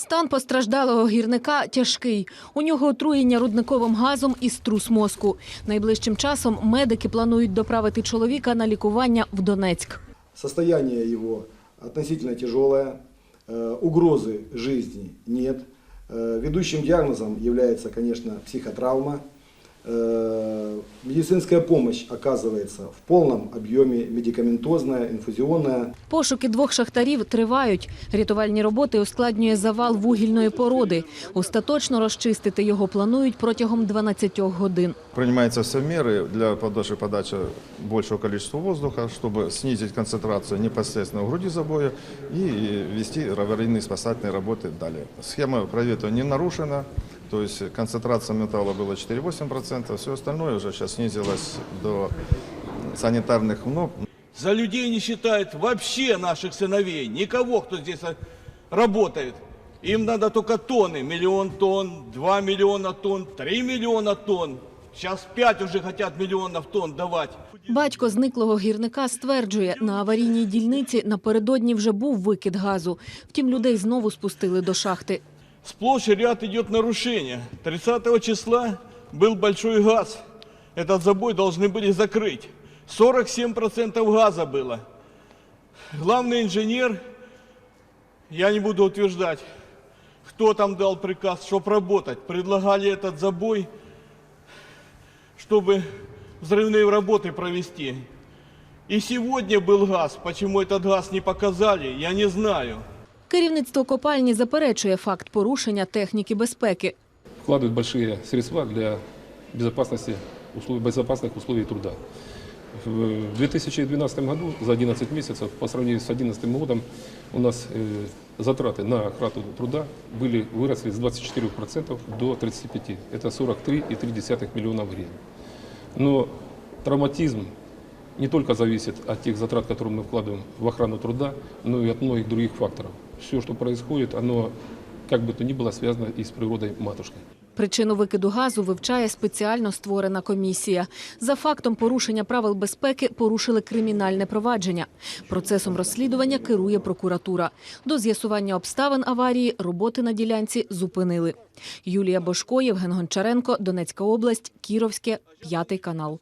Стан постраждалого гірника тяжкий. У нього отруєння рудниковим газом і струс мозку. Найближчим часом медики планують доправити чоловіка на лікування в Донецьк. Состояние его относительно тяжелое, э, угрозы жизни нет. Э, Ведущим диагнозом является, конечно, психотравма. Э, Медицинская помощь оказывается в полном объеме, медикаментозная, инфузионная. Пошуки двох шахтарів тривають. Рятувальні роботи ускладнює завал вугільної породи. Остаточно розчистити його планують протягом 12 годин. Принимаются все меры для подачи, подачи большего количества воздуха, чтобы снизить концентрацию непосредственно в груди забоя и вести аварийные спасательные работы далее. Схема проветривания не нарушена, то есть концентрация металла была 4,8%, все остальное уже сейчас снизилось до санитарных норм. За людей не считают вообще наших сыновей, никого, кто здесь а, работает. Им надо только тонны, миллион тонн, два миллиона тонн, три миллиона тонн. Сейчас пять уже хотят миллионов тонн давать. Батько зниклого гірника стверджує, на аварійній дільниці напередодні вже був викид газу. Втім, людей знову спустили до шахти. Сплошь и ряд идет нарушения. 30 числа был большой газ. Этот забой должны были закрыть. 47% газа было. Главный инженер, я не буду утверждать, кто там дал приказ, чтобы работать. Предлагали этот забой, чтобы взрывные работы провести. И сегодня был газ. Почему этот газ не показали, я не знаю. Керівництво копальні заперечує факт порушення техніки безпеки. вкладывают большие средства для безопасности, условий, безопасных условий труда. В 2012 году, за 11 месяцев, по сравнению с 2011 годом, у нас э, затраты на охрану труда были, выросли с 24% до 35%. Это 43,3 миллиона гривен. Но травматизм не только зависит от тех затрат, которые мы вкладываем в охрану труда, но и от многих других факторов. Все, что происходит, оно как бы то ни было связано и с природой матушкой. Причину викиду газу вивчає спеціально створена комісія. За фактом порушення правил безпеки порушили кримінальне провадження. Процесом розслідування керує прокуратура. До з'ясування обставин аварії роботи на ділянці зупинили. Юлія Бошко, Євген Гончаренко, Донецька область, Кіровське, п'ятий канал.